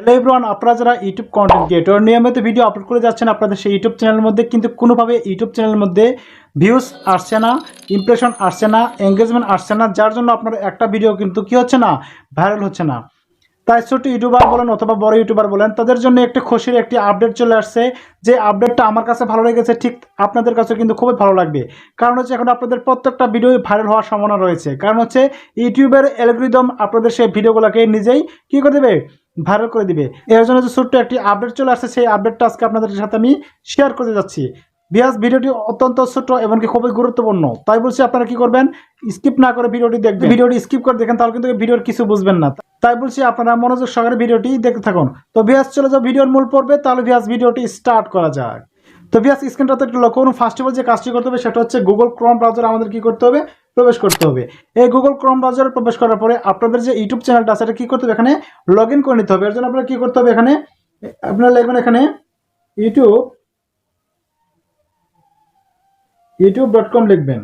Hello everyone আপনারা যারা YouTube content creator নিয়মিত ভিডিও আপলোড করে যাচ্ছেন আপনাদের সেই ইউটিউব চ্যানেলের মধ্যে, কিন্তু কোনোভাবে ইউটিউব চ্যানেলের মধ্যে ভিউজ আসছে না ইমপ্রেশন আসছে না এঙ্গেজমেন্ট আসছে না, যার জন্য আপনার একটা ভিডিও কিন্তু কি হচ্ছে না ভাইরাল হচ্ছে না। তাই ছোট ইউটিউবার বলেন অথবা বড় ইউটিউবার বলেন, তাদের জন্য একটি খুশির একটি আপডেট চলে আসছে, যে আপডেটটা আমার কাছে ভালো লেগেছে, ঠিক আপনাদের কাছে কিন্তু খুবই ভালো লাগবে। কারণ হচ্ছে এখন আপনাদের প্রত্যেকটা ভিডিও ভাইরাল হওয়ার সম্ভাবনা রয়েছে। কারণ হচ্ছে ইউটিউবের অ্যালগোরিদম আপনাদের সেই ভিডিওগুলোকে নিজেই কী করে দেবে? ভাইরাল করে দিবে। এর জন্য যে ছোট্ট একটি আপডেট চলে আসছে সেই আপডেটটা আজকে আপনাদের সাথে আমি শেয়ার করতে যাচ্ছি। বিয়াস ভিডিওটি অত্যন্ত ছোট এমনকি খুবই গুরুত্বপূর্ণ। তাই বলছি আপনারা কি করবেন? স্কিপ না করে ভিডিওটি দেখবেন। ভিডিওটি স্কিপ করে দেখেন তাহলে কিন্তু ভিডিওর কিছু বুঝবেন না। তাই বলছি আপনারা মনোযোগ সহকারে ভিডিওটি দেখতে থাকুন। তো ভিয়াস চলে যাও ভিডিওর মূল পর্বে। তাহলে ভিয়াস ভিডিওটি স্টার্ট করা যাক। তো ভিয়াস স্ক্রিনটাতে একটু লক্ষ্য করুন। ফার্স্ট অফ অল যে কাজটি করতে হবে সেটা হচ্ছে গুগল ক্রোম ব্রাউজার আমাদের কি করতে হবে? প্রবেশ করতে হবে। এই গুগল ক্রোম ব্রাউজারে প্রবেশ করার পরে আপনাদের যে ইউটিউব চ্যানেলটা সেটা কি করতে হবে? এখানে লগ করে নিতে হবে। এর জন্য আপনারা কি করতে হবে এখানে? আপনারা লিখবেন এখানে ইউটিউব ইউটিউব ডট কম লিখবেন।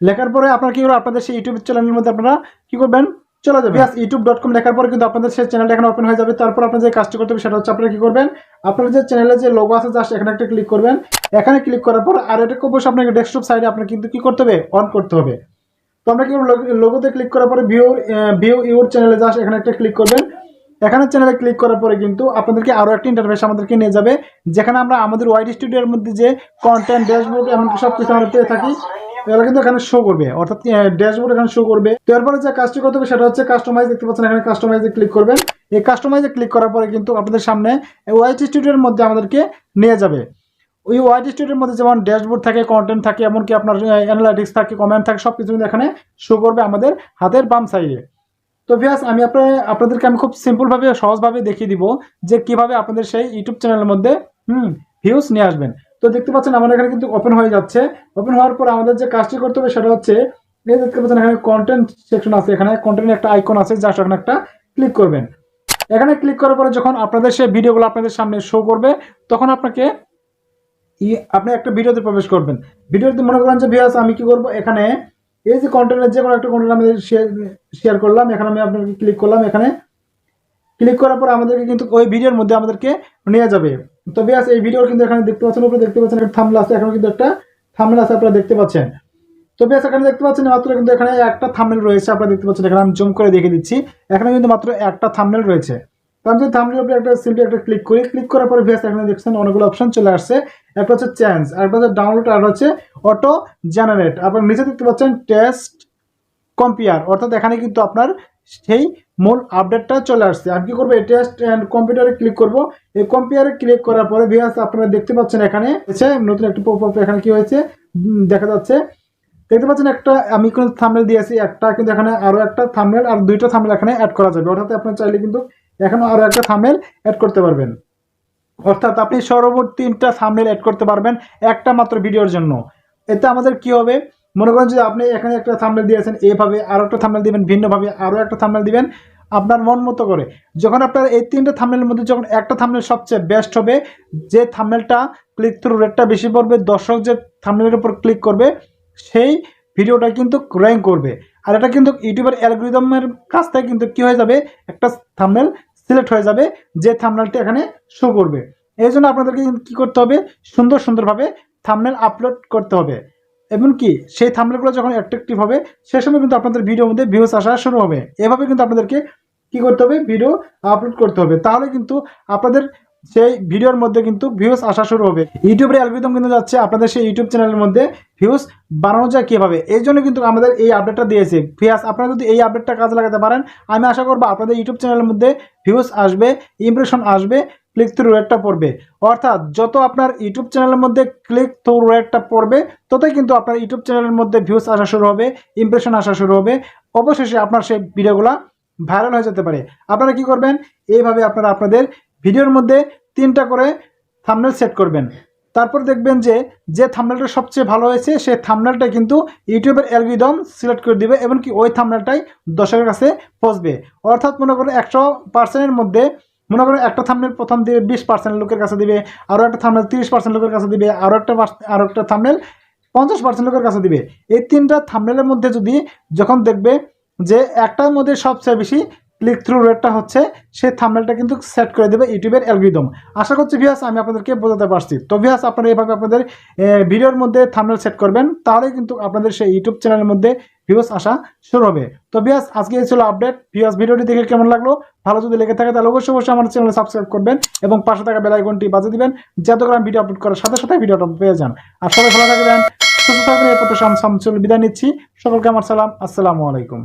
লেখার পরে আপনারা কি করবেন? আপনাদের সেই ইউটিউব চ্যানেলের মধ্যে আপনারা কি করবেন? চলে যাবে। ইউটিউব ডট কম লেখার পরে কিন্তু আপনাদের সেই চ্যানেলটা এখানে ওপেন হয়ে যাবে। তারপর আপনার যে কাজটি করতে হবে সেটা হচ্ছে আপনারা কি করবেন? আপনার যে চ্যানেলে যে লোগো আছে জাস্ট এখানে একটা ক্লিক করবেন। এখানে ক্লিক করার পর আর এটা অবশ্যই আপনাকে ডেস্কটপ সাইডে আপনার কিন্তু কি করতে হবে? অন করতে হবে। তো আমরা কি লোগোতে ক্লিক করার পরে ভিউ ভিউ ইউর চ্যানেলে জাস্ট এখানে একটা ক্লিক করবেন। এখানে চ্যানেলে ক্লিক করার পরে কিন্তু আপনাদেরকে আরও একটা ইন্টারফেস আমাদেরকে নিয়ে যাবে। যেখানে আমরা আমাদের ওয়াইড স্টুডিওর মধ্যে যে কন্টেন্ট ড্যাশবোর্ড এমনকি সব কিছু আমরা পেয়ে থাকি। এগুলো কিন্তু এখানে শো করবে। অর্থাৎ ড্যাশবোর্ড এখানে শো করবে। তো এরপরে যে কাজটি করতে হবে, সেটা হচ্ছে কাস্টমাইজ দেখতে পাচ্ছেন এখানে কাস্টমাইজে ক্লিক করবেন। এই কাস্টমাইজে ক্লিক করার পরে কিন্তু আপনাদের সামনে ওয়াইড স্টুডিওর মধ্যে আমাদেরকে নিয়ে যাবে। ওই ওয়াইড স্টুডিওর মধ্যে যেমন ড্যাশবোর্ড থাকে কন্টেন্ট থাকে, এমনকি আপনার অ্যানালাইটিক্স থাকে কমেন্ট থাকে সব কিছু এখানে শো করবে আমাদের হাতের বাম সাইডে তো ভিয়াস আমি আপনার, আপনাদেরকে আমি খুব সিম্পলভাবে সহজভাবে দেখিয়ে দিব যে কীভাবে আপনাদের সেই ইউটিউব চ্যানেলের মধ্যে, হুম ভিউজ নিয়ে আসবেন। তো দেখতে পাচ্ছেন আমাদের এখানে কিন্তু ওপেন হয়ে যাচ্ছে। ওপেন হওয়ার পর আমাদের যে কাজটি করতে হবে সেটা হচ্ছে, এই দেখতে পাচ্ছেন এখানে কন্টেন্ট সেকশন আছে। এখানে কন্টেন্টের একটা আইকন আছে জাস্ট এখানে একটা ক্লিক করবেন। এখানে ক্লিক করার পরে যখন আপনাদের সেই ভিডিওগুলো আপনাদের সামনে শো করবে, তখন আপনাকে আপনি একটা ভিডিওতে প্রবেশ করবেন। ভিডিওতে মনে করেন যে, ভিউয়ার্স, আমি কি করব? এখানে এই যে কন্টেন্টের যে কোনো একটা কন্টেন্ট আমি শেয়ার শেয়ার করলাম, এখানে আমি আপনাকে ক্লিক করলাম। এখানে ক্লিক করার পর আমাদেরকে কিন্তু ওই ভিডিওর মধ্যে আমাদেরকে নিয়ে যাবে। তো বিয়াস, এই ভিডিওর কিন্তু এখানে দেখতে পাচ্ছেন, উপরে দেখতে পাচ্ছেন, একটা থামলা আছে, এখানে কিন্তু একটা থামলা আছে, আপনারা দেখতে পাচ্ছেন। তো বিয়াস, এখানে দেখতে পাচ্ছেন, মাত্র কিন্তু এখানে একটা থামনেল রয়েছে, আপনারা দেখতে পাচ্ছেন, এখানে আমি জুম করে দেখে দিচ্ছি। এখানে কিন্তু মাত্র একটা থামনেল রয়েছে। তো আমি যদি থামনেল উপরে একটা সিম্পলি একটা ক্লিক করি ক্লিক করার পরে বিয়াস, এখানে দেখছেন, অনেকগুলো অপশন চলে আসছে। একটা হচ্ছে চেঞ্জ একটা হচ্ছে ডাউনলোড আর হচ্ছে অটো জেনারেট আপনার নিচে দেখতে পাচ্ছেন টেস্ট কম্পিয়ার অর্থাৎ এখানে কিন্তু আপনার সেই মূল আপডেটটা চলে আসছে। আমি কি করব? টেস্ট অ্যান্ড কম্পিউটারে ক্লিক করব। এই কম্পিউটারে ক্লিক করার পরে ভিয়াস আপনারা দেখতে পাচ্ছেন এখানে এসে নতুন একটা আপ এখানে কি হয়েছে? দেখা যাচ্ছে। দেখতে পাচ্ছেন একটা আমি কোনো থামনেল দিয়েছি, একটা কিন্তু এখানে আরও একটা থামনেল আর দুইটা থামনেল এখানে অ্যাড করা যাবে। অর্থাৎ আপনার চাইলে কিন্তু এখানে আরও একটা থামনেল অ্যাড করতে পারবেন। অর্থাৎ আপনি সর্বমোট তিনটা থামনেল অ্যাড করতে পারবেন একটা মাত্র ভিডিওর জন্য। এতে আমাদের কি হবে? মনে করেন যে আপনি এখানে একটা থামনেল দিয়েছেন, এভাবে আরও একটা থামনেল দিবেন, ভিন্নভাবে আরও একটা থামনেল দিবেন, আপনার মন মতো করে। যখন আপনার এই তিনটে থামনেলের মধ্যে যখন একটা থামনেল সবচেয়ে বেস্ট হবে, যে থামনেলটা ক্লিক থ্রু রেটটা বেশি পড়বে, দর্শক যে থামনেলের উপর ক্লিক করবে, সেই ভিডিওটা কিন্তু র্যাঙ্ক করবে। আর এটা কিন্তু ইউটিউবের অ্যালগোরিদমের কাছ থেকে কিন্তু কী হয়ে যাবে? একটা থামনেল সিলেক্ট হয়ে যাবে, যে থামনেলটা এখানে শো করবে। এই জন্য আপনাদেরকে কী করতে হবে? সুন্দর সুন্দরভাবে থামনেল আপলোড করতে হবে। এমনকি সেই থামনেলগুলো যখন অ্যাট্রাকটিভ হবে, সে সময় কিন্তু আপনাদের ভিডিওর মধ্যে ভিউস আসা শুরু হবে। এভাবে কিন্তু আপনাদেরকে কি করতে হবে? ভিডিও আপলোড করতে হবে। তাহলে কিন্তু আপনাদের সেই ভিডিওর মধ্যে কিন্তু ভিউস আসা শুরু হবে। ইউটিউবের অ্যালগোরিদম কিন্তু যাচ্ছে আপনাদের সেই ইউটিউব চ্যানেলের মধ্যে ভিউস বাড়ানো যায় কীভাবে? এই জন্য কিন্তু আমাদের এই আপডেটটা দিয়েছে। ভিয়াস আপনারা যদি এই আপডেটটা কাজে লাগাতে পারেন, আমি আশা করব আপনাদের ইউটিউব চ্যানেলের মধ্যে ভিউস আসবে ইমপ্রেশন আসবে। ক্লিক থ্রু রেটটা পড়বে। অর্থাৎ যত আপনার ইউটিউব চ্যানেলের মধ্যে ক্লিক থ্রু রেটটা পড়বে, ততই কিন্তু আপনার ইউটিউব চ্যানেলের মধ্যে ভিউস আসা শুরু হবে ইমপ্রেশন আসা শুরু হবে। অবশেষে আপনার সেই ভিডিওগুলো ভাইরাল হয়ে যেতে পারে। আপনারা কি করবেন? এইভাবে আপনারা আপনাদের ভিডিওর মধ্যে তিনটা করে থামনেল সেট করবেন। তারপর দেখবেন যে যে থামনেলটা সবচেয়ে ভালো হয়েছে সেই থামনেলটা কিন্তু ইউটিউবের অ্যালগোরিদম সিলেক্ট করে দিবে এবং কি ওই থামনেলটাই দর্শকের কাছে পৌঁছবে। অর্থাৎ মনে করুন একশো পার্সেন্টের মধ্যে মনে করেন একটা থামনেল প্রথম দিবে বিশ পার্সেন্ট লোকের কাছে দিবে আরও একটা থামনেল তিরিশ পার্সেন্ট লোকের কাছে দিবে আরও একটা আরও একটা থামনেল পঞ্চাশ পার্সেন্ট লোকের কাছে দিবে। এই তিনটা থামনেলের মধ্যে যদি যখন দেখবে যে একটার মধ্যে সবচেয়ে বেশি ক্লিক থ্রু রেটটা হচ্ছে, সেই থাম্বনেলটা কিন্তু সেট করে দেবে ইউটিউবের অ্যালগরিদম আশা করছি ভিউয়ার্স আমি আপনাদেরকে বোঝাতে পারছি। তো ভিউয়ার্স আপনারা এভাবে আপনাদের ভিডিওর মধ্যে থামনেল সেট করবেন, তাহলে কিন্তু আপনাদের সেই ইউটিউব চ্যানেলের মধ্যে ভিউয়ার্স, আসা শুরু হবে। তো বিয়াস আজকে এই ছিল আপডেট ভিউস ভিডিওটি দেখে কেমন লাগল? ভালো যদি লেগে থাকে, তাহলে অবশ্যই অবশ্যই আমার চ্যানেল সাবস্ক্রাইব করবেন এবং পাশে থাকা বেলাইকনটি বাজে দিবেন, যাতে ভিডিও আপলোড করার সাথে সাথে ভিডিওটা পেয়ে যান। আর সবাই ভালো থাকবেন, সুস্থ থাকবেন, এই তো শামসুল বিদায় নিচ্ছি। সকলকে আমার সালাম। আসসালামু আলাইকুম।